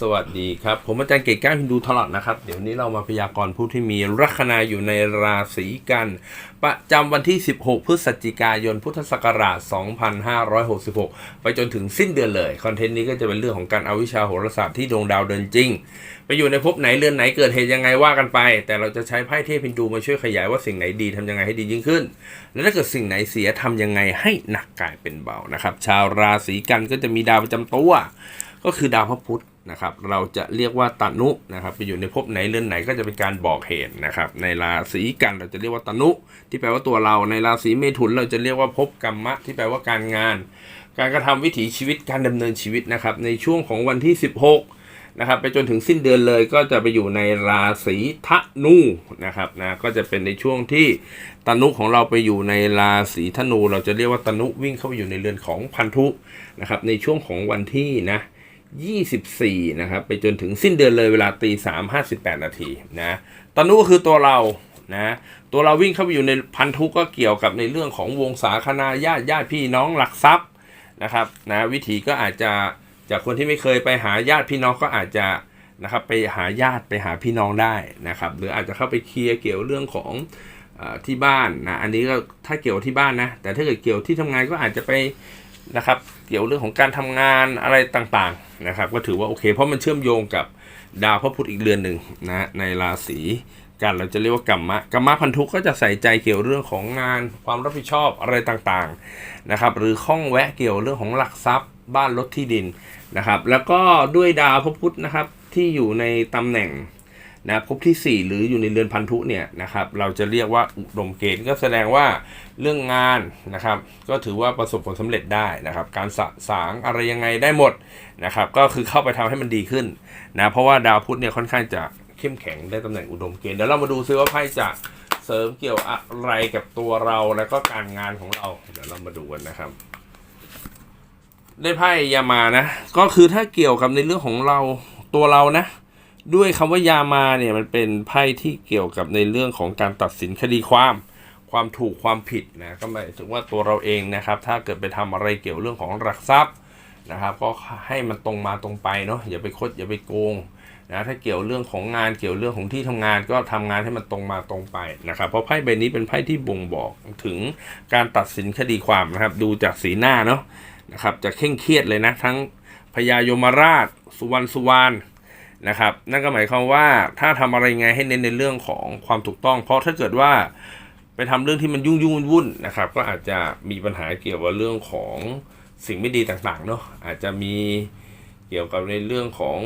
สวัสดีครับ ผมอาจารย์เกตก้านพินดูทลอดนะครับ เดี๋ยวนี้เรามาพยากรณ์ผู้ที่มีลัคนาอยู่ในราศีกัน ประจำวันที่ 16 พฤศจิกายน พุทธศักราช 2566 ไปจนถึงสิ้นเดือนเลย คอนเทนต์นี้ก็จะเป็นเรื่องของการเอาวิชาโหราศาสตร์ที่ดวงดาวเดินจริง ไปอยู่ในภพไหนเรือนไหนเกิดเหตุยังไงว่ากันไป แต่เราจะใช้ไพ่เทพฮินดูมาช่วยขยายว่าสิ่งไหนดีทำยังไงให้ดียิ่งขึ้น และถ้าเกิดสิ่งไหนเสียทำยังไงให้หนักกลายเป็นเบานะครับ ชาวราศีกันก็จะมีดาวประจำตัว ก็คือดาวพระพุธนะครับ เราจะเรียกว่าตานุนะครับ ไปอยู่ในภพไหนเรือนไหนก็จะเป็นการบอกเหตุนะครับ ในราศีกันเราจะเรียกว่าตานุ ที่แปลว่าตัวเรา ในราศีเมถุนเราจะเรียกว่าภพกรรมะ ที่แปลว่าการงาน การกระทำวิถีชีวิตการดำเนินชีวิตนะครับ ในช่วงของวันที่ 16นะครับไปจนถึงสิ้นเดือนเลยก็จะไปอยู่ในราศีธนูนะครับนะก็จะเป็นในช่วงที่ตนุของเราไปอยู่ในราศีธนู เราจะเรียกว่าตนุวิ่งเข้าไปอยู่ในเรือนของพันธุนะครับในช่วงของวันที่นะ 24 นะครับ ไปจนถึงสิ้นเดือนเลยเวลาตี3 58นาทีนะตอนนู้ก็คือตัวเรานะตัวเราวิ่งเข้าไปอยู่ในพันธุก็เกี่ยวกับในเรื่องของวงศาคณาญาติญาติพี่น้องหลักทรัพย์นะครับนะวิธีก็อาจจะจากคนที่ไม่เคยไปหาญาติพี่น้องก็อาจจะนะครับไปหาญาติไปหาพี่น้องได้นะครับหรืออาจจะเข้าไปเคลียร์เกี่ยวเรื่องของอที่บ้านนะอันนี้ก็ถ้าเกี่ยวที่บ้านนะแต่ถ้าเกิดเกี่ยวที่ทำงานก็อาจจะไป นะครับ เกี่ยวเรื่องของการทำงานอะไรต่างๆนะครับ ก็ถือว่าโอเค เพราะมันเชื่อมโยงกับดาวพระพุธอีกเรือนหนึ่งนะในราศีกันเราจะเรียกว่ากรรมะกรรมะพันธุก็จะใส่ใจเกี่ยวเรื่องของงานความรับผิดชอบอะไรต่างๆนะครับ หรือข้องแวะเกี่ยวเรื่องของหลักทรัพย์ บ้านรถที่ดินนะครับ แล้วก็ด้วยดาวพระพุธนะครับที่อยู่ในตำแหน่ง นะภพที่ 4 หรืออยู่ในเรือนพันธุเนี่ยนะครับเราจะเรียกว่าอุดมเกณฑ์ก็แสดงว่าเรื่องงานนะครับ ก็ถือว่าประสบผลสำเร็จได้นะครับ การสะสางอะไรยังไงได้หมดนะครับ ก็คือเข้าไปทำให้มันดีขึ้นนะเพราะว่าดาวพุธเนี่ยค่อนข้างจะเข้มแข็งได้ตำแหน่งอุดมเกณฑ์เดี๋ยวเรามาดูซิว่าไพ่จะเสริมเกี่ยวอะไรกับตัวเราแล้วก็การงานของเราเดี๋ยวเรามาดูกันนะครับได้ไพ่ยามานะ ก็คือถ้าเกี่ยวกับในเรื่องของเราตัวเรานะ ด้วยคำว่ายามาเนี่ยมันเป็นไพ่ที่เกี่ยวกับในเรื่องของการตัดสินคดีความความถูกความผิดนะก็หมายถึงว่าตัวเราเองนะครับ ถ้าเกิดไปทำอะไรเกี่ยวเรื่องของหลักทรัพย์นะครับ ก็ให้มันตรงมาตรงไปเนาะอย่าไปคดอย่าไปโกงนะถ้าเกี่ยวเรื่องของงานเกี่ยวเรื่องของที่ทำงานก็ทำงานให้มันตรงมาตรงไปนะครับ เพราะไพ่ใบนี้เป็นไพ่ที่บ่งบอกถึงการตัดสินคดีความนะครับ ดูจากสีหน้าเนาะนะครับจะเคร่งเครียดเลยนะ ทั้งพญายมราช สุวรรณสุวรรณ นะครับ นั่นก็หมายความว่าถ้าทำอะไรไงให้เน้นในเรื่องของความถูกต้อง เพราะถ้าเกิดว่าไปทำเรื่องที่มันยุ่งยุ่งวุ่นนะครับ ก็อาจจะมีปัญหาเกี่ยวกับเรื่องของสิ่งไม่ดีต่างๆเนาะอาจจะมีเกี่ยวกับในเรื่องของ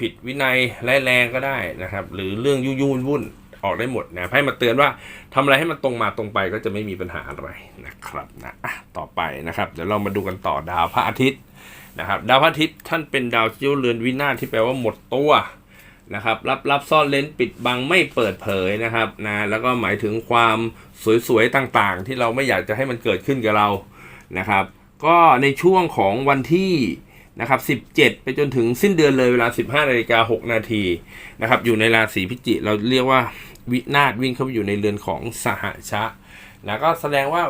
ผิดวินัยร้ายแรงก็ได้นะครับ หรือเรื่องยุ่งยุ่งวุ่นออกได้หมดนะให้มาเตือนว่าทำอะไรให้มันตรงมาตรงไปก็จะไม่มีปัญหาอะไรนะครับนะอะต่อไปนะครับ เดี๋ยวเรามาดูกันต่อดาวพระอาทิตย์ นะครับดาวพระอาทิตย์ท่านเป็นดาวเจ้าเรือนวินาศที่แปลว่าหมดตัวนะครับรับรับซ่อนเลนปิดบังไม่เปิดเผยนะครับนะแล้วก็หมายถึงความสวยๆต่างๆ ที่เราไม่อยากจะให้มันเกิดขึ้นกับเรานะครับ ก็ในช่วงของวันที่นะครับ17 ไปจนถึงสิ้นเดือนเลยเวลา 15นาฬิกา6นาทีนะครับอยู่ในราศีพิจิเราเรียกว่าวินาศวิ่งเข้าไปอยู่ในเรือนของสหชะนะก็แสดงว่า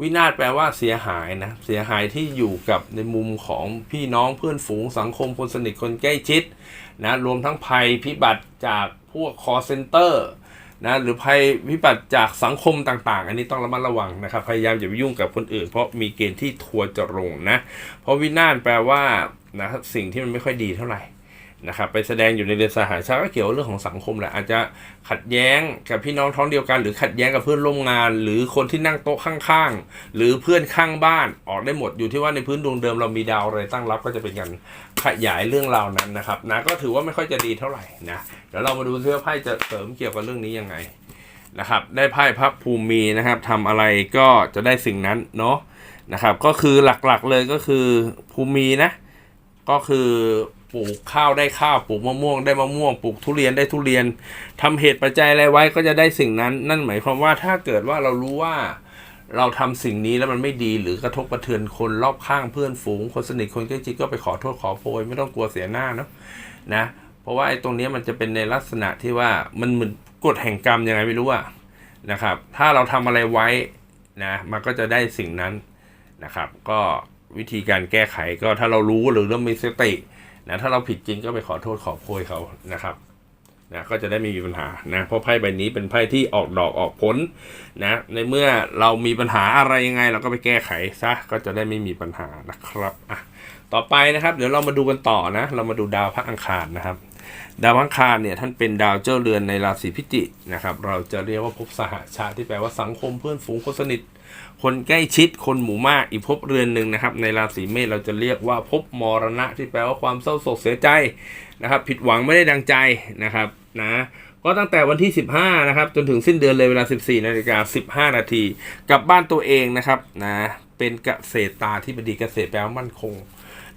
วินาศแปลว่าเสียหายนะ เสียหายที่อยู่กับในมุมของพี่น้องเพื่อนฝูงสังคมคนสนิทคนใกล้ชิดนะรวมทั้งภัยพิบัติจากพวกคอเซ็นเตอร์นะหรือภัยพิบัติจากสังคมต่างๆ อันนี้ต้องระมัดระวังนะครับ พยายามอย่าไปยุ่งกับคนอื่น เพราะมีเกณฑ์ที่ทัวร์จะลงนะ เพราะวินาศแปลว่านะสิ่งที่มันไม่ค่อยดีเท่าไหร่ นะครับไปแสดงอยู่ในเรือนสหชาติก็เกี่ยวเรื่องของสังคมแหละอาจจะขัดแย้งกับพี่น้องท้องเดียวกัน หรือขัดแย้งกับเพื่อนร่วมงาน หรือคนที่นั่งโต๊ะข้างๆ หรือเพื่อนข้างบ้านออกได้หมดอยู่ที่ว่าในพื้นดวงเดิมเรามีดาวอะไรตั้งรับก็จะเป็นการขยายเรื่องราวนั้นนะครับนะก็ถือว่าไม่ค่อยจะดีเท่าไหร่นะเดี๋ยวเรามาดูซิว่าไพ่จะเสริมเกี่ยวกับเรื่องนี้ยังไงนะครับได้ไพ่พระภูมินะครับทำอะไรก็จะได้สิ่งนั้นเนาะนะครับก็คือหลักๆเลยก็คือภูมินะก็คือ ปลูกข้าวได้ข้าวปลูกมะม่วงได้มะม่วงปลูกทุเรียนได้ทุเรียนทำเหตุปัจจัยอะไรไว้ก็จะได้สิ่งนั้น นั่นหมายความว่าถ้าเกิดว่าเรารู้ว่าเราทำสิ่งนี้แล้วมันไม่ดีหรือกระทบกระเทือนคนรอบข้างเพื่อนฝูง คนสนิทคนใกล้ชิดก็ไปขอโทษขอโพยไม่ต้องกลัวเสียหน้าเนาะนะ เพราะว่าไอ้ตรงนี้มันจะเป็นในลักษณะที่ว่ามันเหมือนกฎแห่งกรรมยังไงไม่รู้อะนะครับ ถ้าเราทำอะไรไว้นะมันก็จะได้สิ่งนั้นนะครับ ก็วิธีการแก้ไขก็ถ้าเรารู้หรือเรามีสติ นะถ้าเราผิดจริงก็ไปขอโทษขอโพยเขานะครับนะก็จะได้ไม่มีปัญหานะเพราะไพ่ใบนี้เป็นไพ่ที่ออกดอกออกผลนะในเมื่อเรามีปัญหาอะไรยังไง เราก็ไปแก้ไขซะก็จะได้ไม่มีปัญหานะครับอะต่อไปนะครับ เดี๋ยวเรามาดูกันต่อนะ เรามาดูดาวพระอังคารนะครับ ดาวอังคารเนี่ยท่านเป็นดาวเจ้าเรือนในราศีพิจิกนะครับ เราจะเรียกว่าภพสหชาติที่แปลว่าสังคมเพื่อนฝูงคนสนิท คนใกล้ชิดคนหมู่มากอีกภพเรือนหนึ่งนะครับ ในราศีเมษเราจะเรียกว่าภพมรณะที่แปลว่าความเศร้าโศกเสียใจนะครับ ผิดหวังไม่ได้ดังใจนะครับนะก็ตั้งแต่วันที่ 15 นะครับ จนถึงสิ้นเดือนเลยเวลา 14นาฬิกา15 นาทีกลับบ้านตัวเองนะครับนะเป็นเกษตรตาที่บดีเกษตรแปลว่ามั่นคง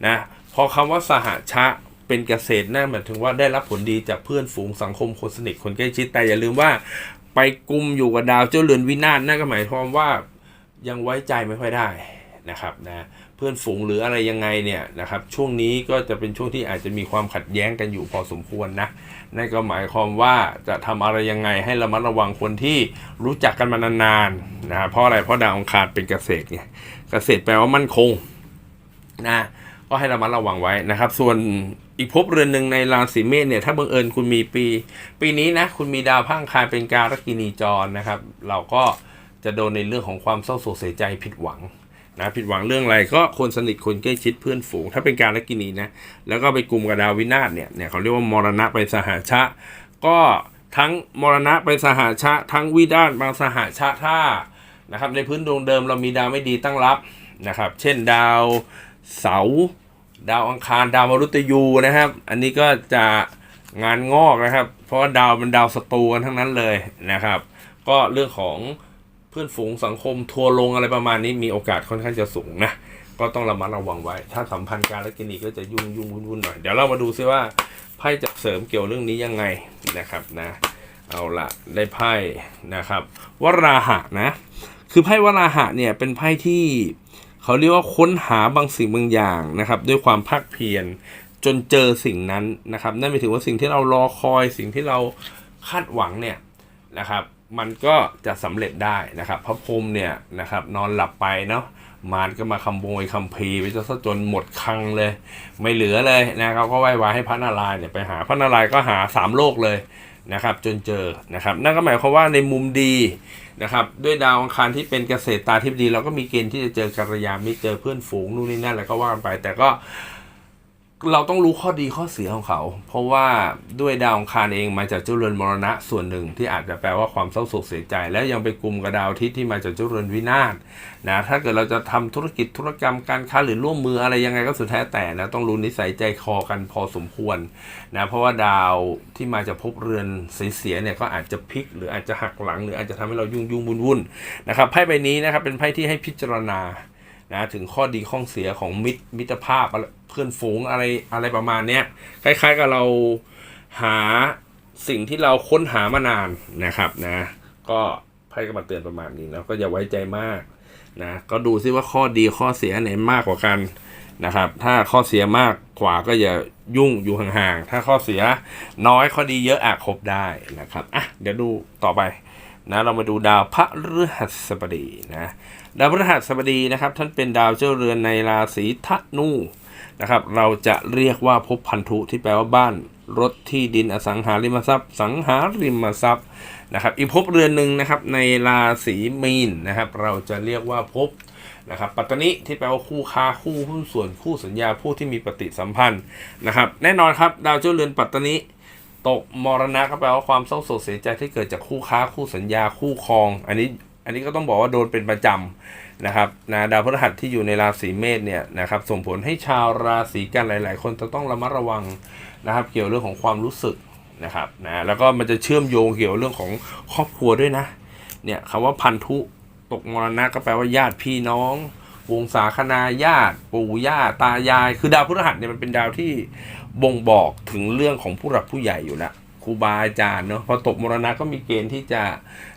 นะพอคำว่าสหชะเป็นเกษตรนั่นหมายถึงว่าได้รับผลดีจากเพื่อนฝูงสังคมคนสนิทคนใกล้ชิดแต่อย่าลืมว่า ไปกุมอยู่กับดาวเจ้าเรือนวินาศนั่นก็หมายความว่า ยังไว้ใจไม่ค่อยได้นะครับนะเพื่อนฝูงหรืออะไรยังไงเนี่ยนะครับช่วงนี้ก็จะเป็นช่วงที่อาจจะมีความขัดแย้งกันอยู่พอสมควรนะนั่นก็หมายความว่าจะทำอะไรยังไงให้ระมัดระวังคนที่รู้จักกันมานานๆนะเพราะอะไรเพราะดาวองคารเป็นเกษตรเนี่ยเกษตรแปลว่ามั่นคงนะก็ให้ระมัดระวังไว้นะครับ ส่วนอีกภพเรือนหนึ่งในราศีเมษเนี่ยถ้าบังเอิญคุณมีปี ปีนี้นะคุณมีดาวพังคารเป็นการกินีจรนะครับ เราก็ จะโดนในเรื่องของความเศร้าโศกเสียใจผิดหวังนะผิดหวังเรื่องอะไรก็คนสนิทคนใกล้ชิดเพื่อนฝูง ถ้าเป็นการกินีนะแล้วก็ไปกลุ่มกับดาววินาศเนี่ยเนี่ยเขาเรียกว่ามรณะไปสหชะ ก็ทั้งมรณะไปสหชะ ทั้งวินาศบางสหชะถ้านะครับในพื้นดวงเดิมเรามีดาวไม่ดีตั้งรับนะครับ เช่นดาวเสาดาวอังคารดาวมฤตยูนะครับ อันนี้ก็จะงานงอกนะครับ เพราะว่าดาวเป็นดาวศัตรูกันทั้งนั้นเลยนะครับ ก็เรื่องของ เพื่อนฝูงสังคมทัวร์ลงอะไรประมาณนี้มีโอกาสค่อนข้างจะสูงนะก็ต้องระมัดระวังไว้ ถ้าสัมพันธ์การและกินีก็จะยุ่งยุ่งวุ่นวุ่นหน่อย เดี๋ยวเรามาดูซิว่าไพ่จะเสริมเกี่ยวเรื่องนี้ยังไงนะครับนะ เอาละได้ไพ่นะครับวราหะนะ คือไพ่วราหะเนี่ยเป็นไพ่ที่เขาเรียกว่าค้นหาบางสิ่งบางอย่างนะครับ ด้วยความภาคเพียรจนเจอสิ่งนั้นนะครับ นั่นหมายถึงว่าสิ่งที่เรารอคอยสิ่งที่เราคาดหวังเนี่ยนะครับ มันก็จะสำเร็จได้นะครับพระพรหมเนี่ยนะครับนอนหลับไปเนาะมารก็มาขโมยคัมภีร์ไปจนจนหมดคังเลย ไม่เหลือเลยนะครับก็ไหว้วาให้พระนารายณ์เนี่ยไปหาพระนารายณ์ก็หาสามโลกเลยนะครับจนเจอนะครับนั่นก็หมายความว่าในมุมดีนะครับด้วยดาวอังคารที่เป็นเกษตรตาทิพย์ดี เราก็มีเกณฑ์ที่จะเจอกัลยาณมิตรเจอเพื่อนฝูงนู่นนี่นั่นอะไรก็ว่ากันไป แต่ก็ เราต้องรู้ข้อดีข้อเสียของเขา เพราะว่าด้วยดาวองคารเองมาจากเจ้าเรือนมรณะส่วนหนึ่งที่อาจจะแปลว่าความเศร้าโศกเสียใจ แล้วยังไปกลุ่มกับดาวทิตย์ที่มาจากเจ้าเรือนวินาศนะถ้าเกิดเราจะทำธุรกิจธุรกรรมการค้าหรือร่วมมืออะไรยังไงก็สุดแท้แต่นะต้องรู้นิสัยใจคอกันพอสมควรนะเพราะว่าดาวที่มาจากภพเรือนเสียเนี่ยก็อาจจะพลิก หรืออาจจะหักหลัง หรืออาจจะทำให้เรายุ่งยุ่งวุ่นวุ่นนะครับไพ่ใบนี้นะครับเป็นไพ่ที่ให้พิจารณา นะถึงข้อดีข้อเสียของมิตรมิตรภาพเพื่อนฝูงอะไรอะไรประมาณเนี้ยคล้ายๆกับเราหาสิ่งที่เราค้นหามานานนะครับนะ ก็ไพ่ก็มาเตือนประมาณนี้แล้วก็อย่าไว้ใจมากนะก็ดูซิว่าข้อดีข้อเสียไหนมากกว่ากันนะครับ ถ้าข้อเสียมากกว่าก็อย่ายุ่งอยู่ห่างๆ ถ้าข้อเสียน้อยข้อดีเยอะอาจครบได้นะครับอะเดี๋ยวดูต่อไป นะเรามาดูดาวพระฤหัสบดีนะดาวพฤหัสบดีนะครับ ท่านเป็นดาวเจ้าเรือนในราศีธนูนะครับ เราจะเรียกว่าภพพันธุที่แปลว่าบ้านรถที่ดินอสังหาริมทรัพย์ สังหาริมทรัพย์นะครับ อีกภพเรือนหนึ่งนะครับในราศีมีนนะครับ เราจะเรียกว่าภพนะครับปัตตนิที่แปลว่าคู่ค้าคู่หุ้นส่วนคู่สัญญาผู้ที่มีปฏิสัมพันธ์นะครับ แน่นอนครับ ดาวเจ้าเรือนปัตตนิ ตกมรณะก็แปลว่าความเศร้าโศกเสียใจที่เกิดจากคู่ค้าคู่สัญญาคู่ครอง อันนี้อันนี้ก็ต้องบอกว่าโดนเป็นประจำนะครับนะดาวพฤหัสที่อยู่ในราศีเมษเนี่ยนะครับส่งผลให้ชาวราศีกันหลาย ๆ คนจะต้องระมัดระวังนะครับ เกี่ยวเรื่องของความรู้สึกนะครับนะแล้วก็มันจะเชื่อมโยงเกี่ยวเรื่องของครอบครัวด้วยนะเนี่ยคำว่าพันธุตกมรณะก็แปลว่าญาติพี่น้อง วงศาคณาญาติ ปู่ย่าตายาย คือดาวพฤหัสเนี่ยมันเป็นดาวที่ บ่งบอกถึงเรื่องของผู้หลักผู้ใหญ่อยู่แล้วครูบาอาจารย์เนาะพอตกมรณะก็มีเกณฑ์ที่จะ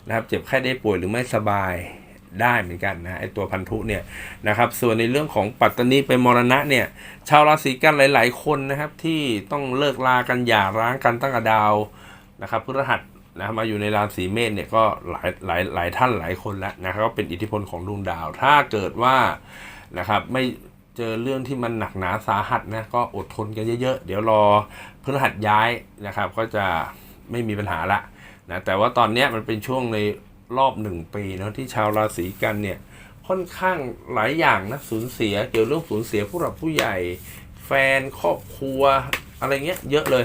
นะครับเจ็บไข้ได้ป่วยหรือไม่สบายได้เหมือนกันนะไอตัวพันธุเนี่ยนะครับ ส่วนในเรื่องของปัตตานีไปมรณะเนี่ย ชาวราศีกันหลาย ๆ คนนะครับที่ต้องเลิกลากันหย่าร้างกันตั้งแต่ดาวนะครับพฤหัสนะครับมาอยู่ในราศีเมษเนี่ยก็หลายหลายหลายท่านหลายคนแล้วนะครับก็เป็นอิทธิพลของดวงดาว ถ้าเกิดว่านะครับไม่ เจอเรื่องที่มันหนักหนาสาหัสนะก็อดทนกันเยอะๆ เดี๋ยวรอพฤหัสย้ายนะครับ ก็จะไม่มีปัญหาละนะแต่ว่าตอนนี้มันเป็นช่วงในรอบหนึ่งปีเนาะที่ชาวราศีกันเนี่ยค่อนข้างหลายอย่างนะสูญเสียเกี่ยวเรื่องสูญเสียผู้หลักผู้ใหญ่ แฟนครอบครัวอะไรเงี้ยเยอะเลย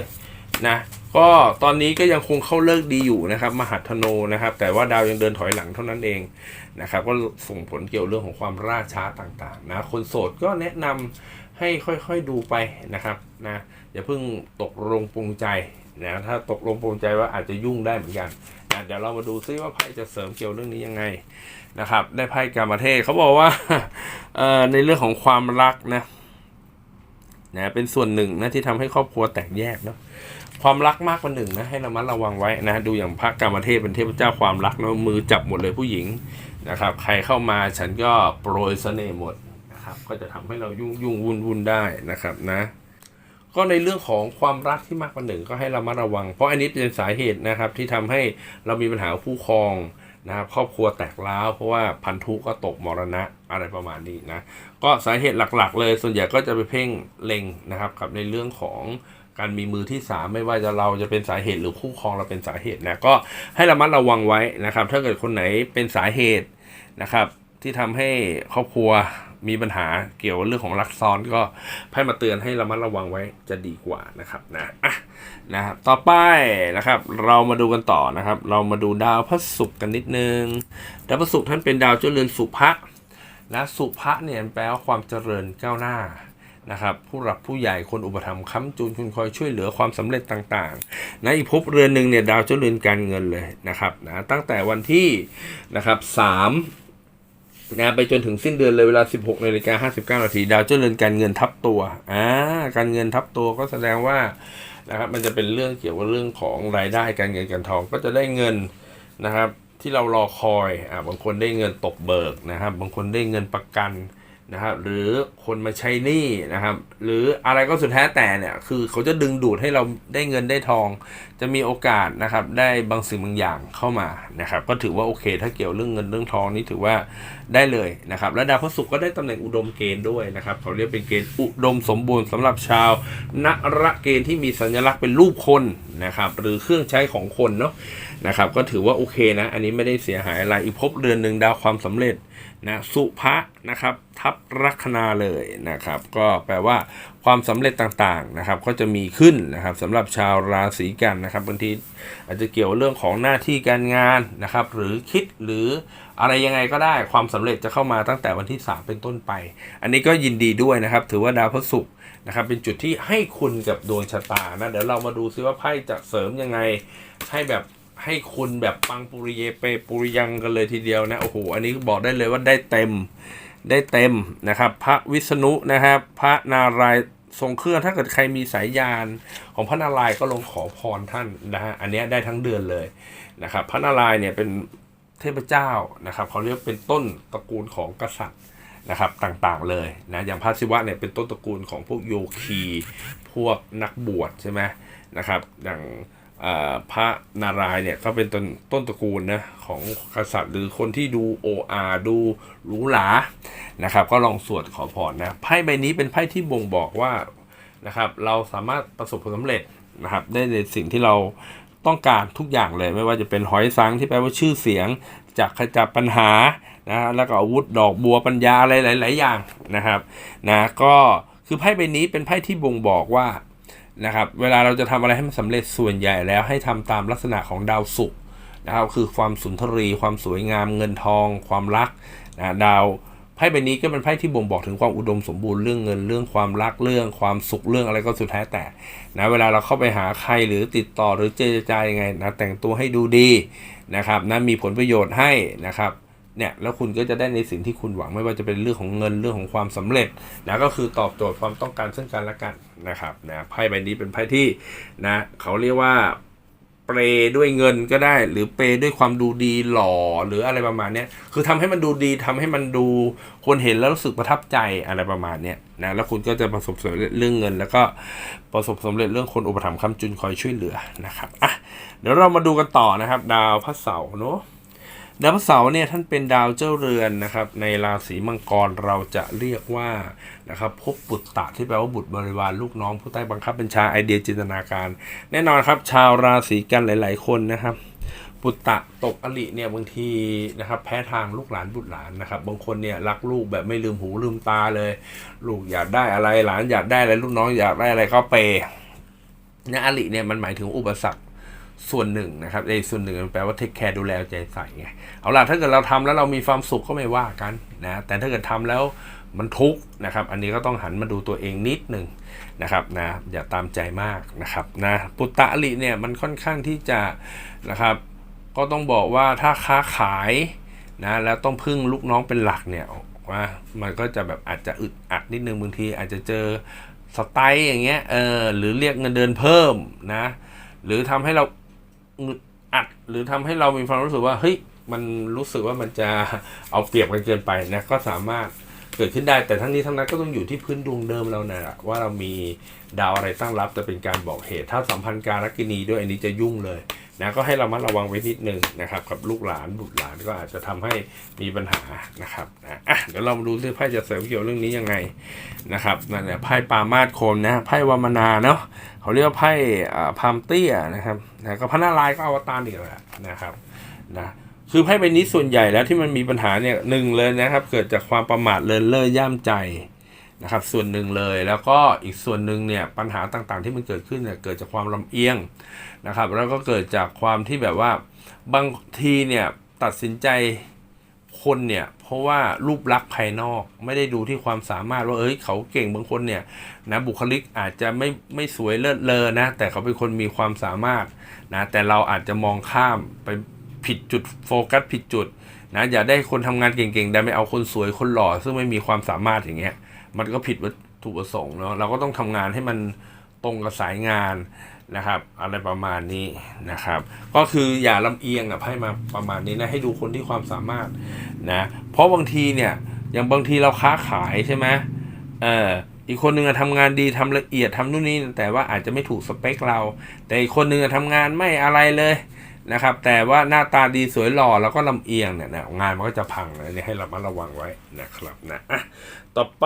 นะก็ตอนนี้ก็ยังคงเข้าเลิกดีอยู่นะครับ มหัทโนนะครับ แต่ว่าดาวยังเดินถอยหลังเท่านั้นเองนะครับ ก็ส่งผลเกี่ยวเรื่องของความล่าช้าต่างๆนะคนโสดก็แนะนำให้ค่อยๆดูไปนะครับนะอย่าเพิ่งตกลงปรุงใจนะถ้าตกลงปรุงใจว่าอาจจะยุ่งได้เหมือนกันนะเดี๋ยวเรามาดูซิว่าไพ่จะเสริมเกี่ยวเรื่องนี้ยังไงนะครับ ได้ไพ่กามเทศเขาบอกว่าในเรื่องของความรักนะ นะเป็นส่วนหนึ่งนะที่ทำให้ครอบครัวแตกแยกเนาะความรักมากกว่าหนึ่งนะให้ระมัดระวังไว้นะดูอย่างพระกามเทพเป็นเทพเจ้าความรักเนาะมือจับหมดเลยผู้หญิงนะครับ ใครเข้ามาฉันก็โปรยเสน่ห์หมดนะครับก็จะทำให้เรายุ่งยุ่งวุ่นวุ่นได้นะครับนะก็ในเรื่องของความรักที่มากกว่าหนึ่งก็ให้เระมัดระวัง เพราะอันนี้เป็นสาเหตุนะครับที่ทำให้เรามีปัญหาคู่ครองนะครับครอบครัวแตกร้าวเพราะว่าพันธุก็ตกมรณะ อะไรประมาณนี้นะ ก็สาเหตุหลักๆ เลยส่วนใหญ่ก็จะไปเพ่งเล็งนะครับ กับในเรื่องของการมีมือที่สามไม่ว่าจะเราจะเป็นสาเหตุหรือคู่ครองเราเป็นสาเหตุนะก็ให้ระมัดระวังไว้นะครับ ถ้าเกิดคนไหนเป็นสาเหตุนะครับ ที่ทำให้ครอบครัวมีปัญหาเกี่ยวกับเรื่องของรักซ้อนก็ให้มาเตือนให้ระมัดระวังไว้จะดีกว่านะครับนะอะนะครับต่อไปนะครับ เรามาดูกันต่อนะครับ เรามาดูดาวพระศุกร์กันนิดนึงดาวพระศุกร์ท่านเป็นดาวเจ้าเรือนสุภะ นะสุภะเนี่ยแปลว่าความเจริญก้าวหน้านะครับผู้หลักผู้ใหญ่คนอุปถัมภ์ค้ำจูนคุณคอยช่วยเหลือความสำเร็จต่างๆนะอีกภพเรือนหนึ่งเนี่ยดาวเจ้าเรือนการเงินเลยนะครับนะตั้งแต่วันที่นะครับสามนะไปจนถึงสิ้นเดือนเลยเวลา 16นาฬิกา59นาทีดาวเจรือนการเงินทับตัวอ่าการเงินทับตัวก็แสดงว่านะครับมันจะเป็นเรื่องเกี่ยวกับเรื่องของรายได้การเงินการทองก็จะได้เงินนะครับ ที่เรารอคอยอ่าบางคนได้เงินตกเบิกนะครับ บางคนได้เงินประกันนะครับ หรือคนมาใช้หนี้นะครับ หรืออะไรก็สุดแท้แต่เนี่ย คือเขาจะดึงดูดให้เราได้เงินได้ทอง จะมีโอกาสนะครับ ได้บางสิ่งบางอย่างเข้ามานะครับ ก็ถือว่าโอเค ถ้าเกี่ยวเรื่องเงินเรื่องทองนี่ถือว่าได้เลยนะครับ และดาวพฤหัสก็ได้ตำแหน่งอุดมเกณฑ์ด้วยนะครับเขาเรียกเป็นเกณฑ์อุดมสมบูรณ์สำหรับชาวนระเกณฑ์ที่มีสัญลักษณ์เป็นรูปคนนะครับ หรือเครื่องใช้ของคนเนาะ นะครับก็ถือว่าโอเคนะ อันนี้ไม่ได้เสียหายอะไรอีกภพเดือนหนึ่งดาวความสำเร็จนะสุภะนะครับทับลัคนาเลยนะครับ ก็แปลว่าความสำเร็จต่างๆนะครับก็จะมีขึ้นนะครับสำหรับชาวราศีกันนะครับบางทีอาจจะเกี่ยวเรื่องของหน้าที่การงานนะครับ หรือคิดหรืออะไรยังไงก็ได้ความสำเร็จจะเข้ามาตั้งแต่วันที่ 3 เป็นต้นไป อันนี้ก็ยินดีด้วยนะครับ ถือว่าดาวพฤหัสนะครับเป็นจุดที่ให้คุณกับดวงชะตานะเดี๋ยวเรามาดูซิว่าไพ่จะเสริมยังไงให้แบบ ให้คุณแบบปังปุริเยเปปุริยังกันเลยทีเดียวนะ โอ้โห อันนี้บอกได้เลยว่าได้เต็ม ได้เต็มนะครับ พระวิษณุนะครับ พระนารายณ์ทรงเครื่องถ้าเกิดใครมีสายยานของพระนารายณ์ก็ลงขอพรท่านนะฮะ อันนี้ได้ทั้งเดือนเลยนะครับ พระนารายณ์เนี่ยเป็นเทพเจ้านะครับเขาเรียกเป็นต้นตระกูลของกษัตริย์นะครับต่างๆเลยนะอย่างพระศิวะเนี่ยเป็นต้นตระกูลของพวกโยคีพวกนักบวชใช่ไหมนะครับ อย่าง พระนารายณ์เนี่ยก็เป็นต้นต้นตระกูลนะของกษัตริย์หรือคนที่ดูโออาดูหรูหรานะครับ ก็ลองสวดขอพรนะไพ่ใบนี้เป็นไพ่ที่บ่งบอกว่านะครับ เราสามารถประสบผลสำเร็จนะครับ ได้ในสิ่งที่เราต้องการทุกอย่างเลยไม่ว่าจะเป็นหอยสังที่แปลว่าชื่อเสียง จากขจัดปัญหานะแล้วก็อาวุธดอกบัวปัญญาอะไรหลาย ๆ อย่างนะครับนะก็คือไพ่ใบนี้เป็นไพ่ที่บ่งบอกว่า นะครับเวลาเราจะทำอะไรให้มันสำเร็จส่วนใหญ่แล้วให้ทำตามลักษณะของดาวศุกร์นะครับคือความสุนทรี ความสวยงามเงินทอง ความรักนะดาวไพ่ใบนี้ก็เป็นไพ่ที่บ่งบอกถึงความอุดมสมบูรณ์เรื่องเงินเรื่องความรักเรื่องความสุขเรื่องอะไรก็สุดแท้แต่นะเวลาเราเข้าไปหาใครหรือติดต่อหรือเจรจายังไงนะแต่งตัวให้ดูดีนะครับนะมีผลประโยชน์ให้นะครับ เนี่ยแล้วคุณก็จะได้ในสิ่งที่คุณหวังไม่ว่าจะเป็นเรื่องของเงินเรื่องของความสำเร็จนะก็คือตอบโจทย์ความต้องการซึ่งกันและกันนะครับนะไพ่ใบนี้เป็นไพ่ที่นะเขาเรียกว่าเปรด้วยเงินก็ได้ หรือเปรด้วยความดูดีหล่อหรืออะไรประมาณนี้คือทำให้มันดูดีทำให้มันดูคนเห็นแล้วรู้สึกประทับใจอะไรประมาณนี้นะแล้วคุณก็จะประสบสำเร็จเรื่องเงิน แล้วก็ประสบสำเร็จเรื่องคนอุปถัมภ์คำจุนคอยช่วยเหลือนะครับอะเดี๋ยวเรามาดูกันต่อนะครับ ดาวพระเสาร์เนาะ ดาวเสาร์เนี่ยท่านเป็นดาวเจ้าเรือนนะครับในราศีมังกรเราจะเรียกว่านะครับพบบุตรตะที่แปลว่าบุตรบริวารลูกน้องผู้ใต้บังคับบัญชาไอเดียจินตนาการ แน่นอนครับ ชาวราศีกันหลาย ๆ คนนะครับบุตรตะตกอลิเนี่ยบางทีนะครับแพ้ทางลูกหลานบุตรหลานนะครับบางคนเนี่ยรักลูกแบบไม่ลืมหูลืมตาเลย ลูกอยากได้อะไรหลานอยากได้อะไรลูกน้องอยากได้อะไรก็เปย์นะอลิเนี่ยมันหมายถึงอุปสรรค ส่วนหนึ่งนะครับไอ้ส่วนหนึ่งมันแปลว่าเทคแคร์ดูแลใจใส่ไงเอาล่ะถ้าเกิดเราทำแล้วเรามีความสุขก็ไม่ว่ากันนะแต่ถ้าเกิดทำแล้วมันทุกข์นะครับ อันนี้ก็ต้องหันมาดูตัวเองนิดหนึ่งนะครับนะอย่าตามใจมากนะครับนะปุตตะลิเนี่ยมันค่อนข้างที่จะนะครับก็ต้องบอกว่าถ้าค้าขายนะแล้วต้องพึ่งลูกน้องเป็นหลักเนี่ยว่ามันก็จะแบบอาจจะอึดอัดนิดนึงบางทีอาจจะเจอสไตล์อย่างเงี้ยเออหรือเรียกเงินเดือนเพิ่มนะหรือทำให้เรา อึดอัดหรือทำให้เรามีความรู้สึกว่าเฮ้ยมันรู้สึกว่ามันจะเอาเปรียบกันเกินไปนะก็สามารถเกิดขึ้นได้แต่ทั้งนี้ทั้งนั้นก็ต้องอยู่ที่พื้นดวงเดิมเรานะ่ะว่าเรามีดาวอะไรตั้งรับจะเป็นการบอกเหตุ ถ้าสัมพันธ์การกินีด้วยอันนี้จะยุ่งเลย นะก็ให้เรามัดระวังไว้นิดนึงนะครับ กับลูกหลานบุตรหลานก็อาจจะทำให้มีปัญหานะครับนะอะเดี๋ยวเรามาดูซิไพ่จะเสริมเกี่ยวเรื่องนี้ยังไงนะครับนั่นแหละไพ่ปามาดโคมนะไพ่วามนาเนาะเขาเรียกว่าไพ่พามเตี้ยนะครับนะก็พระนารายณ์ก็อวตารอีกแล้วนะครับนะคือไพ่ใบนี้ส่วนใหญ่แล้วที่มันมีปัญหาเนี่ยหนึ่งเลยนะครับ เกิดจากความประมาทเลินเล่อย่ามใจ นะครับส่วนหนึ่งเลยแล้วก็อีกส่วนหนึ่งเนี่ยปัญหาต่างๆ ที่มันเกิดขึ้นเนี่ยเกิดจากความลำเอียงนะครับแล้วก็เกิดจากความที่แบบว่าบางทีเนี่ยตัดสินใจคนเนี่ยเพราะว่ารูปลักษณ์ภายนอกไม่ได้ดูที่ความสามารถว่าเอ้ยเขาเก่งบางคนเนี่ยนะบุคลิกอาจจะไม่ไม่สวยเลิศเลอนะแต่เขาเป็นคนมีความสามารถนะแต่เราอาจจะมองข้ามไปผิดจุดโฟกัสผิดจุด นะอย่าได้คนทำงานเก่งๆแต่ไม่เอาคนสวยคนหล่อ ซึ่งไม่มีความสามารถอย่างเงี้ย มันก็ผิดวัตถุประสงค์เนาะเราก็ต้องทำงานให้มันตรงกับสายงานนะครับ อะไรประมาณนี้นะครับ ก็คืออย่าลำเอียงอะให้มาประมาณนี้นะให้ดูคนที่ความสามารถนะเพราะบางทีเนี่ยอย่างบางทีเราค้าขายใช่ไหมเอออีกคนหนึ่งอะทำงานดีทำละเอียดทำนู่นนี่แต่ว่าอาจจะไม่ถูกสเปคเรา แต่อีกคนหนึ่งอะทำงานไม่อะไรเลย นะครับ แต่ว่าหน้าตาดีสวยหล่อแล้วก็ลำเอียงเนี่ยนะงานมันก็จะพังนะนี่ให้เรามาระวังไว้นะครับนะอะต่อไป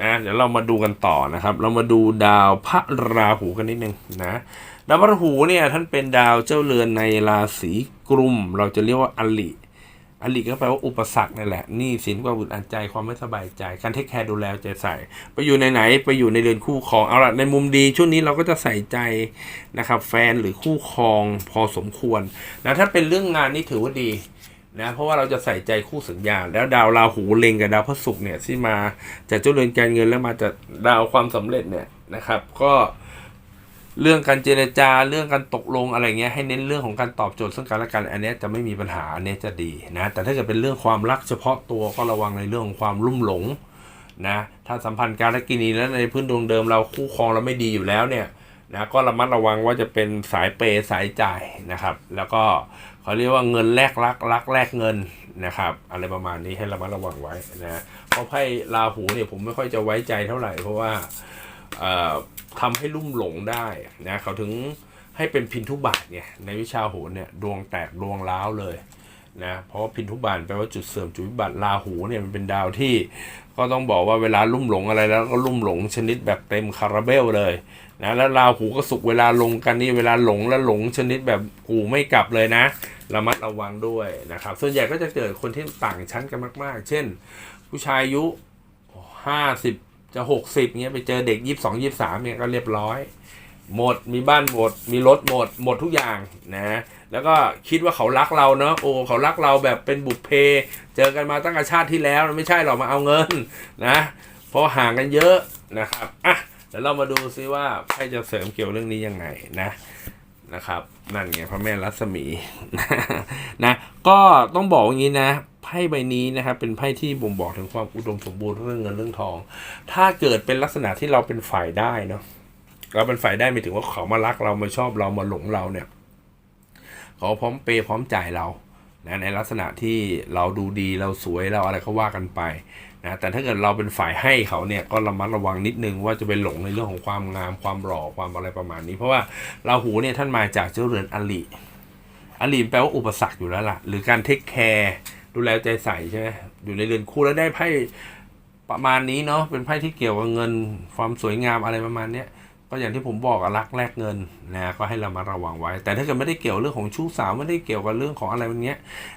นะเดี๋ยวเรามาดูกันต่อนะครับ เรามาดูดาวพระราหูกันนิดนึงนะดาวพระราหูเนี่ยท่านเป็นดาวเจ้าเรือนในราศีกลุ่ม เราจะเรียกว่าอลิ อลิก็แปลว่าอุปสรรคนั่แหละนี่สินความอึดอัดใจความไม่สบายใจ การเทคแคร์ดูแลใจใส่ ไปอยู่ในไหนไปอยู่ในเรือนคู่ครองเอาละในมุมดีช่วงนี้เราก็จะใส่ใจนะครับ แฟนหรือคู่ครองพอสมควรนะถ้าเป็นเรื่องงานนี่ถือว่าดีนะเพราะว่าเราจะใส่ใจคู่สัญญาแล้วดาวราหูเล็งกับดาวพฤหัสเนี่ยที่มาจากเจ้าเรือนการเงินแล้วมาจากดาวความสำเร็จเนี่ยนะครับ ก็ เรื่องการเจรจาเรื่องการตกลงอะไรเงี้ยให้เน้นเรื่องของการตอบโจทย์ซึ่งกันและกันอันนี้จะไม่มีปัญหาอันนี้จะดีนะแต่ถ้าเกิดเป็นเรื่องความรักเฉพาะตัวก็ระวังในเรื่องของความลุ่มหลงนะถ้าสัมพันธ์การและกินีแล้วในพื้นดวงเดิมเราคู่ครองเราไม่ดีอยู่แล้วเนี่ยนะก็ระมัดระวังว่าจะเป็นสายเปย์สายจ่ายนะครับ แล้วก็เขาเรียกว่าเงินแลกรักรักแลกเงินนะครับ อะไรประมาณนี้ให้ระมัดระวังไว้นะเพราะไพ่ราหูเนี่ยผมไม่ค่อยจะไว้ใจเท่าไหร่เพราะว่า ทำให้ลุ่มหลงได้นะเขาถึงให้เป็นพินทุบาทเนี่ยในวิชาโหรเนี่ยดวงแตกดวงร้าวเลยนะเพราะว่าพินทุบาทแปลว่าจุดเสื่อมจุดวิบัติราหูเนี่ยมันเป็นดาวที่ ก็ต้องบอกว่าเวลาลุ่มหลงอะไรแล้วก็ลุ่มหลงชนิดแบบเต็มคาราเบลเลยนะแล้วราหูก็สุกเวลาลงกันนี่เวลาหลงแล้วหลงชนิดแบบกูไม่กลับเลยนะระมัดระวังด้วยนะครับ ส่วนใหญ่ก็จะเกิดคนที่ต่างชั้นกันมาก ๆ เช่น ผู้ชายอายุห้าสิบ จะหกสิบเงี้ยไปเจอเด็กยี่สิบสองยี่สิบสามเนี่ยก็เรียบร้อย หมดมีบ้านหมด มีรถหมด หมดทุกอย่างนะแล้วก็คิดว่าเขารักเราเนาะโอ้เขารักเราแบบเป็นบุพเพ เจอกันมาตั้งแต่ชาติที่แล้วไม่ใช่หรอกมาเอาเงินนะเพราะห่างกันเยอะนะครับอะเดี๋ยวเรามาดูซิว่าไพ่จะเสริมเกี่ยวเรื่องนี้ยังไงนะ นะครับ นั่นไงพระแม่รัศมีนะก็ต้องบอกอย่างนี้นะไพ่ใบนี้นะครับเป็นไพ่ที่บ่งบอกถึงความอุดมสมบูรณ์เรื่องเงินเรื่องทอง ถ้าเกิดเป็นลักษณะที่เราเป็นฝ่ายได้เนาะเราเป็นฝ่ายได้หมายถึงว่าเขามารักเรามาชอบเรามาหลงเราเนี่ยเขาพร้อมเปย์พร้อมจ่ายเรานะในลักษณะที่เราดูดีเราสวยเราอะไรก็ว่ากันไป นะแต่ถ้าเกิดเราเป็นฝ่ายให้เขาเนี่ยก็ระมัดระวังนิดนึงว่าจะไปหลงในเรื่องของความงามความหล่อความอะไรประมาณนี้ เพราะว่าราหูเนี่ยท่านมาจากเจ้าเรือนอลิอลีแปลว่าอุปสรรคอยู่แล้วล่ะ หรือการเทคแคร์ดูแลใจใส่ใช่ไหมอยู่ในเรือนคู่แล้วได้ไพ่ประมาณนี้เนาะเป็นไพ่ที่เกี่ยวกับเงินความสวยงามอะไรประมาณเนี้ย ก็อย่างที่ผมบอกรักแลกเงินนะก็ให้เรามาระวังไว้ แต่ถ้าเกิดไม่ได้เกี่ยวเรื่องของชู้สาวไม่ได้เกี่ยวกับเรื่องของอะไรแบบนี้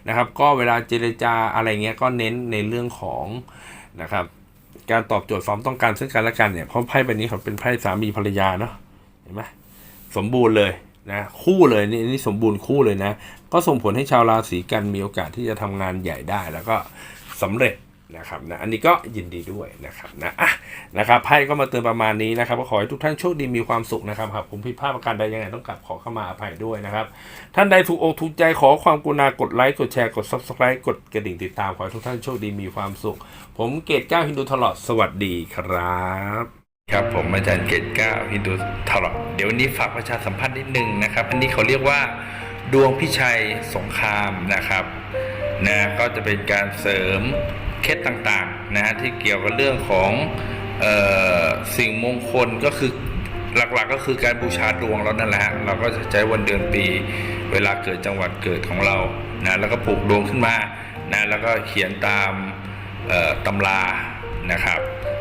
นะครับ ก็เวลาเจรจาอะไรเงี้ยก็เน้นในเรื่องของนะครับ การตอบโจทย์ความต้องการซึ่งกันและกันเนี่ยเพราะไพ่ใบนี้เขาเป็นไพ่สามีภรรยาเนาะเห็นไหมสมบูรณ์เลยนะคู่เลยนี่นี่สมบูรณ์คู่เลยนะ ก็ส่งผลให้ชาวราศีกันมีโอกาสที่จะทำงานใหญ่ได้ แล้วก็สำเร็จ นะครับนะอันนี้ก็ยินดีด้วยนะครับนะอะนะครับไพ่ก็มาเตือนประมาณนี้นะครับก็ขอให้ทุกท่านโชคดีมีความสุขนะครับครับผมผิดพลาดประการใดยังไงต้องกลับขอเข้ามาอภัยด้วยนะครับ ท่านใดถูกอกถูกใจขอความกรุณากดไลค์กดแชร์กด subscribe กดกระดิ่งติดตามขอให้ทุกท่านโชคดีมีความสุข ผมเกตเก้าฮินดูตลอดสวัสดีครับครับผมอาจารย์เกตเก้าฮินดูตลอดเดี๋ยววันนี้ฝากประชาสัมพันธ์นิดนึงนะครับ อันนี้เขาเรียกว่าดวงพิชัยสงครามนะครับนะก็จะเป็นการเสริม เคล็ดต่างๆนะฮะที่เกี่ยวกับเรื่องของออสิ่งมงคลก็คือหลักๆก็คือการบูชาดวงเรานั่นแหละเราก็จะใช้วันเดือนปี เวลาเกิดจังหวัดเกิดของเรานะแล้วก็ปลูกดวงขึ้นมานะแล้วก็เขียนตามตำรานะครับ